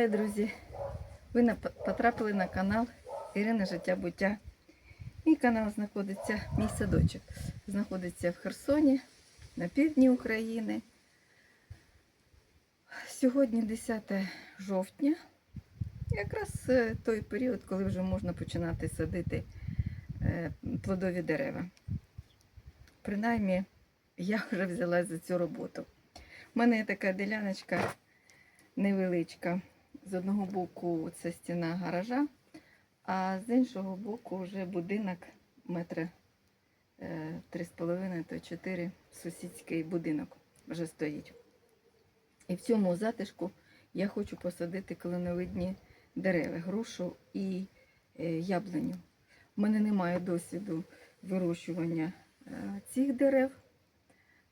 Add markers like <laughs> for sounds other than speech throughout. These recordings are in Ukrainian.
Вітаю, друзі! Ви потрапили на канал Ірина Життя Буття. Мій канал знаходиться, мій садочок знаходиться в Херсоні, на півдні України. Сьогодні 10 жовтня, якраз е, той період, коли вже можна починати садити е, плодові дерева. Принаймні, я вже взялась за цю роботу. У мене є така діляночка невеличка. З одного боку це стіна гаража, а з іншого боку вже будинок метри е, три з половиною, то чотири сусідський будинок вже стоїть. І в цьому затишку я хочу посадити кленовидні дерева, грушу і е, яблуню. У мене немає досвіду вирощування е, цих дерев,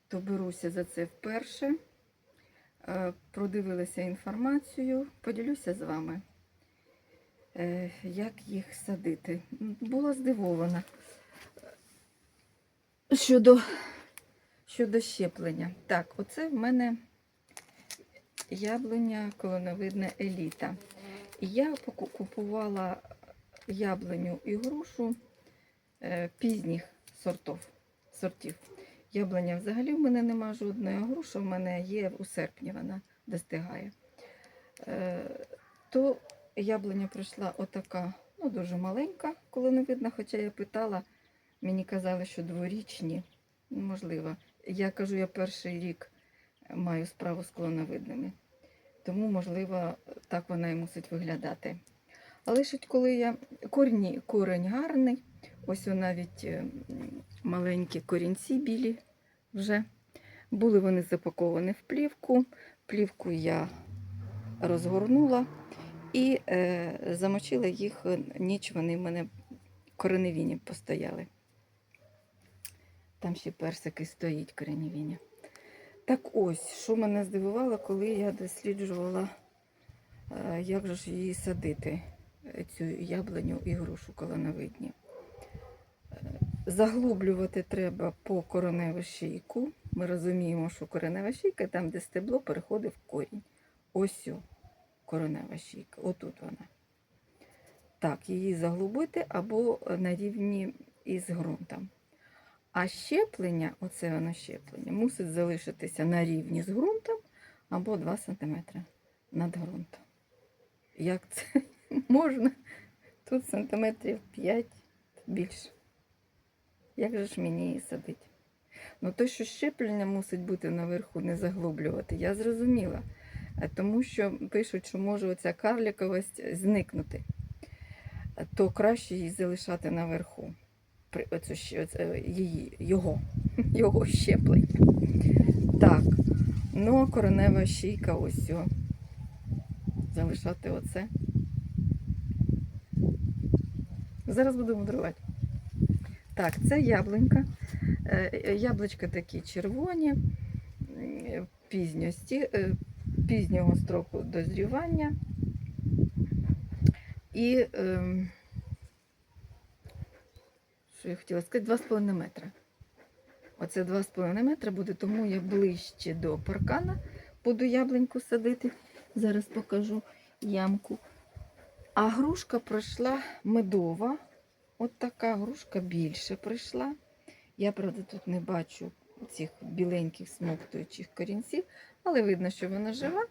то беруся за це вперше. Е, Продивилася інформацію, поділюся з вами, е, як їх садити. Була здивована щодо, щодо щеплення. Так, оце в мене яблуня колоновидна еліта. Я купувала яблуню і грушу е, пізніх сортів. сортів. Яблуня взагалі в мене нема жодної, а груша в мене є у серпні, вона достигає. Е, то яблуня прийшла отака, ну дуже маленька, коли не видно, хоча я питала, мені казали, що дворічні, можливо. Я кажу, я перший рік маю справу з клоновидними. Тому, можливо, так вона і мусить виглядати. Але ж коли я корні, корень гарний, ось навіть е, маленькі корінці білі вже. Були вони запаковані в плівку. Плівку я розгорнула і е, замочила їх е, ніч, вони в мене кореневіні постояли. Там ще персики стоїть кореневіні. Так ось, що мене здивувало, коли я досліджувала, е, як же ж її садити, е, цю яблуню і грушу колоновидні. Заглублювати треба по кореневу шийку. Ми розуміємо, що коренева шийка там, де стебло, переходить в корінь. Ось о, коренева шийка, отут вона. Так, її заглубити або на рівні із ґрунтом. А щеплення, оце воно щеплення, мусить залишитися на рівні з ґрунтом або 2 см над ґрунтом. Як це <laughs> можна? Тут сантиметрів 5 більше. Як же ж мені її садити? Ну, то, що щеплення мусить бути наверху, не заглублювати, я зрозуміла. Е, Тому що пишуть, що може оця карліковість зникнути, Е, то краще її залишати наверху. Оцю, оце, її, його, <laughs> його щеплення. Так. Ну, а коренева шийка ось. о. Залишати оце. Зараз буду мудрувати. Так, це яблунька. Е, Яблучка такі червоні, пізньості, е, пізнього строку дозрівання. І, ем, що я хотіла сказати, 2,5 метра. Оце 2,5 метра буде, тому я ближче до паркана буду яблуньку садити. Зараз покажу ямку. А грушка пройшла медова. От така грушка більше прийшла. Я, правда, тут не бачу цих біленьких смоктуючих корінців, але видно, що вона жива.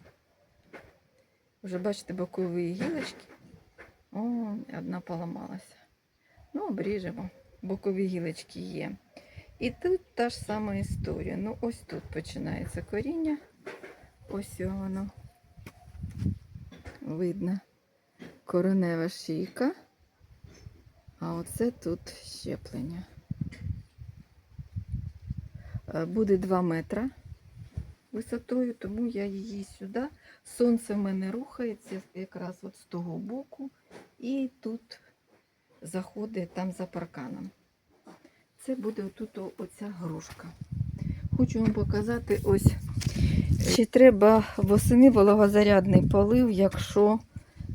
Вже бачите, бокові гілочки. О, одна поламалася. Ну, обріжемо. Бокові гілочки є. І тут та ж сама історія. Ну, ось тут починається коріння. Ось воно. Видно коренева шийка. А оце тут щеплення. Е, Буде 2 метра висотою, тому я її сюди. Сонце в мене рухається якраз от з того боку, і тут заходить там за парканом. Це буде тут оця грушка. Хочу вам показати ось, чи треба восени вологозарядний полив, якщо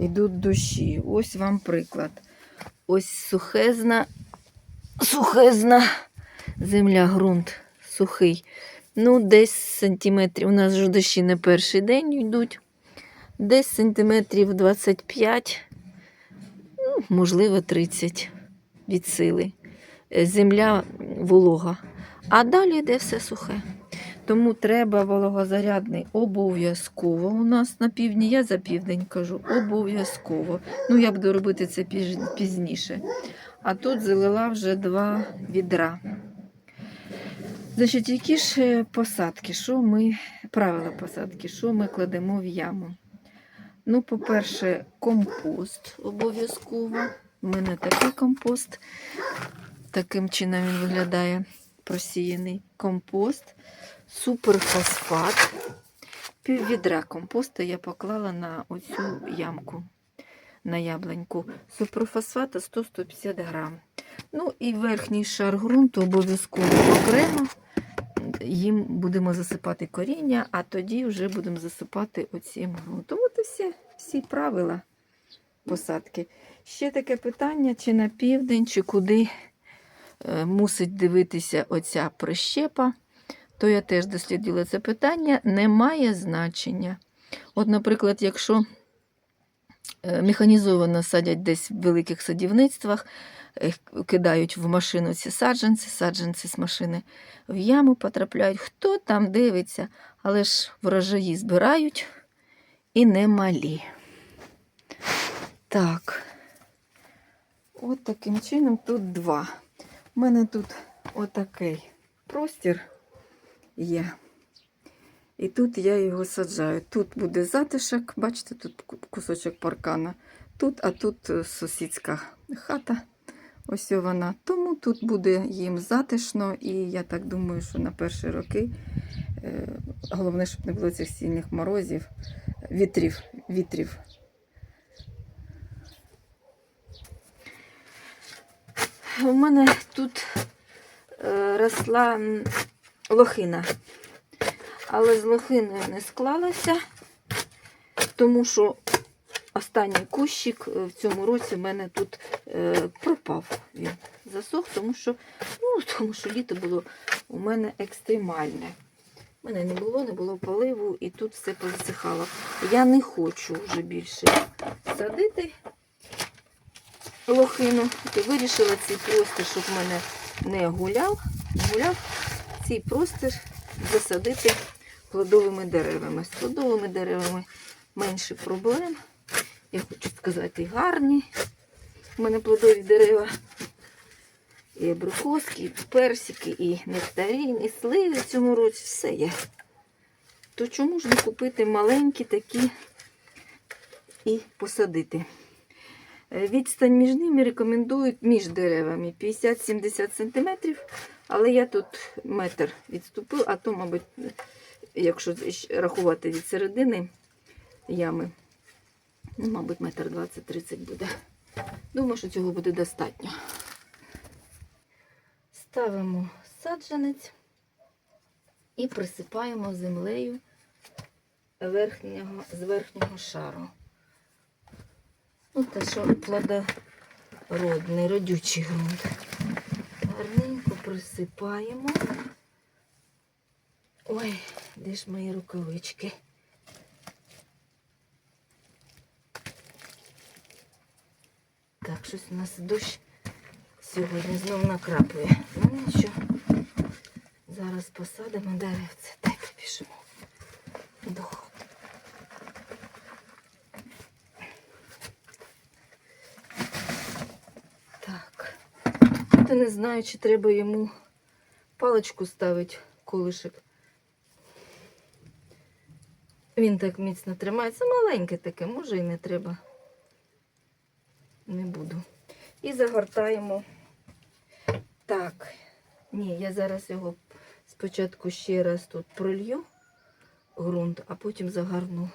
йдуть дощі. Ось вам приклад. Ось сухезна, сухезна земля, ґрунт сухий. Ну, десь сантиметрів. У нас ж дощі не перший день йдуть. десь сантиметрів 25, ну, можливо, 30 від сили. Е, Земля волога. А далі йде все сухе. Тому треба вологозарядний обов'язково. У нас на півдні, я за південь кажу, обов'язково. Ну, я буду робити це пізніше. А тут залила вже два відра. Значить, які ж е, посадки, що ми, правила посадки, що ми кладемо в яму? Ну, по-перше, компост обов'язково. У мене такий компост. Таким чином він виглядає просіяний компост, суперфосфат. Пів відра компосту я поклала на оцю ямку, на яблуньку. Суперфосфата 100-150 грам. Ну і верхній шар ґрунту обов'язково окремо. Їм будемо засипати коріння, а тоді вже будемо засипати оцім ґрунтом. От і всі, всі правила посадки. Ще таке питання, чи на південь, чи куди е, мусить дивитися оця прищепа, то я теж дослідила це питання, не має значення. От, наприклад, якщо е, механізовано садять десь в великих садівництвах, е, кидають в машину ці саджанці, саджанці з машини в яму потрапляють. Хто там дивиться, але ж врожаї збирають і немалі. Так. От таким чином тут два. У мене тут отакий простір є. І тут я його саджаю. Тут буде затишок, бачите, тут кусочок паркана. Тут, а тут е, сусідська хата. Ось вона. Тому тут буде їм затишно, і я так думаю, що на перші роки е, головне, щоб не було цих сильних морозів, вітрів. вітрів. У мене тут е, росла лохина, але з лохиною не склалася, тому що останній кущик е, в цьому році в мене тут е, пропав. Він засох, тому що, ну, <laughs> тому що літо було у мене екстремальне. У мене не було, не було поливу, і тут все позасихало. Я не хочу вже більше садити лохину. І вирішила цей простір, щоб в мене не гуляв, гуляв цей простір засадити плодовими деревами. З плодовими деревами менше проблем. Я хочу сказати, гарні. У мене плодові дерева. І абрикоски, і персики, і нектарин, і сливи в цьому році все є. То чому ж не купити маленькі такі і посадити? Е, Відстань між ними рекомендують між деревами 50-70 см, але я тут метр відступив, а то, мабуть, якщо рахувати від середини ями, ну, мабуть, метр 20-30 буде. Думаю, що цього буде достатньо. Ставимо саджанець і присипаємо землею верхнього, з верхнього шару. Ну, те, що плодородний, родючий ґрунт. Присипаємо. Ой, де ж мої рукавички? Так, щось у нас дощ сьогодні знов накрапує. Ну нічого. Зараз посадимо деревце. Так, пішемо до хати. Так. Та не знаю, чи треба йому паличку ставити, колишик. Він так міцно тримається. Маленьке таке, може і не треба. Не буду. І загортаємо. Так. Ні, я зараз його спочатку ще раз тут пролью ґрунт, а потім загарну.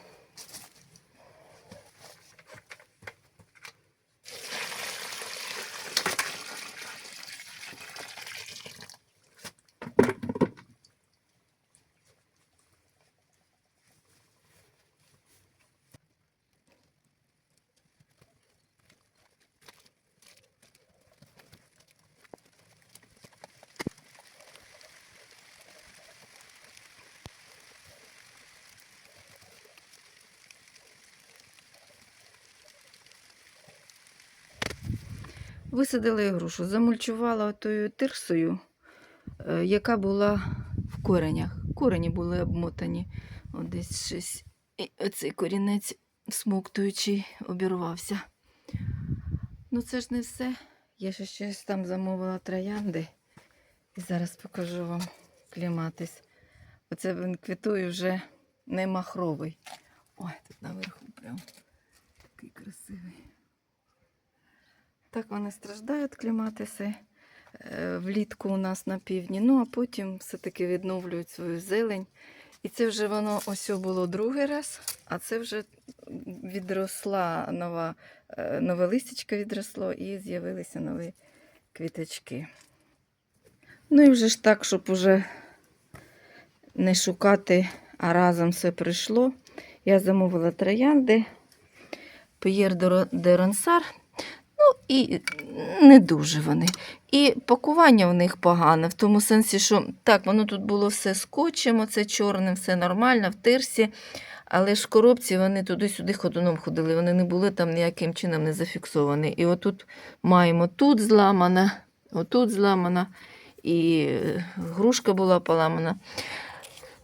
Висадила я грушу, замульчувала тою тирсою, е, яка була в коренях. Корені були обмотані. От десь щось. І оцей корінець смоктуючий обірвався. Ну, це ж не все. Я ще щось там замовила троянди. І зараз покажу вам кліматис. Оце він квітує вже не махровий. Ой, тут наверху прям такий красивий. Так вони страждають кліматиси е, влітку у нас на півдні. Ну, а потім все-таки відновлюють свою зелень. І це вже воно ось було другий раз, а це вже відросла нова, е, нове листячко відросло і з'явилися нові квіточки. Ну і вже ж так, щоб уже не шукати, а разом все прийшло. Я замовила троянди П'єр де Ронсар. І не дуже вони. І пакування в них погане, в тому сенсі, що так, воно тут було все скотчем, оце чорним, все нормально, в тирсі. Але ж коробці вони туди-сюди ходуном ходили, вони не були там ніяким чином не зафіксовані. І отут маємо тут зламана, отут зламана, і е, грушка була поламана.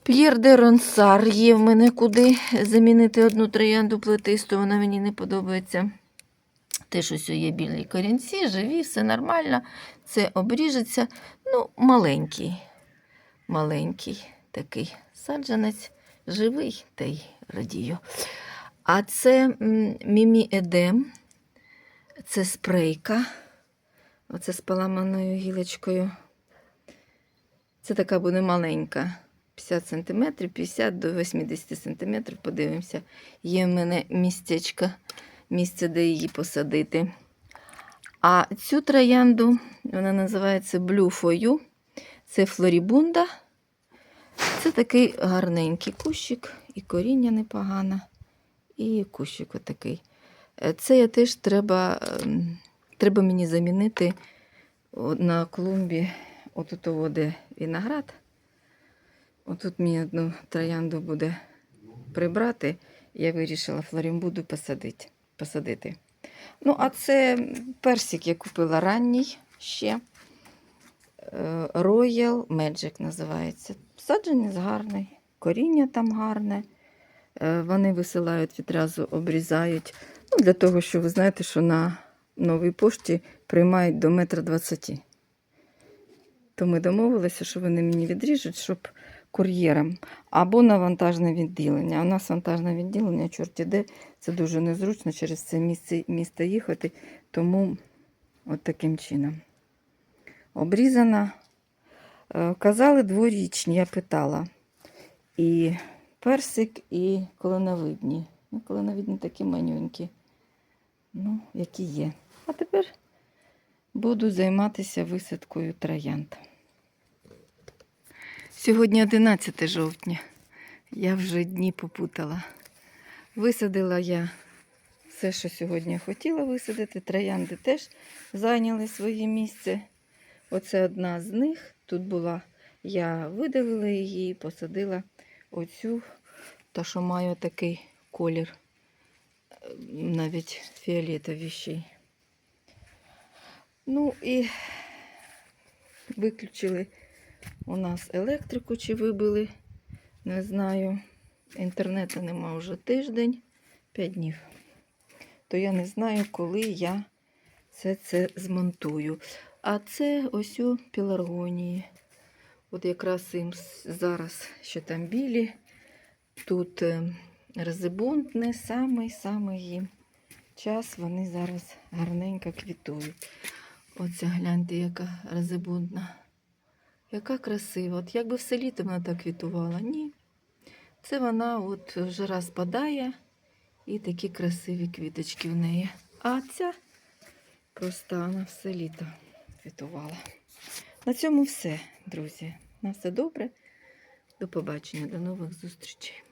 П'єр де Ронсар є в мене куди замінити одну троянду плетисту, вона мені не подобається. Теж ось є білі корінці, живі, все нормально. Це обріжеться. Ну, маленький, маленький такий саджанець, живий та й радію. А це Мімі Едем, це спрейка. Оце з поламаною гілочкою. Це така буде маленька. 50 см, 50 до 80 см. Подивимося. Є в мене містечко, місце, де її посадити. А цю троянду, вона називається You. Це флорібунда. Це такий гарненький кущик, і коріння непогане, і кущик отакий. Е, Це я теж треба, ем, треба мені замінити на клумбі, отут о, де виноград. Отут мені одну троянду буде прибрати. Я вирішила флорімбуду посадити. Посадити. Ну, а це персик я купила ранній ще. Е, Royal Magic називається. Саджанець гарний, коріння там гарне. Е, Вони висилають відразу, обрізають. Ну, для того, що ви знаєте, що на новій пошті приймають до метра двадцяти. То ми домовилися, що вони мені відріжуть, щоб кур'єром або на вантажне відділення. У нас вантажне відділення, чорті де, це дуже незручно через це місце, місто їхати, тому от таким чином. Обрізана. Е, Казали дворічні, я питала. І персик, і коленовидні. Ну, коленовидні такі манюнькі. Ну, які є. А тепер буду займатися висадкою троянд. Сьогодні 11 жовтня. Я вже дні попутала. Висадила я все, що сьогодні хотіла висадити. Троянди теж зайняли своє місце. Оце одна з них. Тут була, я видалила її і посадила оцю, та що має такий колір, е, навіть фіолетовіший. Ну і виключили у нас електрику чи вибили, не знаю. Інтернету нема вже тиждень, 5 днів. То я не знаю, коли я все це змонтую. А це ось у піларгонії. От якраз їм зараз ще там білі. Тут е, резибунтне, самий-самий їм час. Вони зараз гарненько квітують. Оця гляньте, яка резибунтна. Яка красива. От якби все літо вона так квітувала. Ні. Це вона от вже розпадає і такі красиві квіточки в неї. А ця просто вона все літо квітувала. На цьому все, друзі. На все добре. До побачення, до нових зустрічей.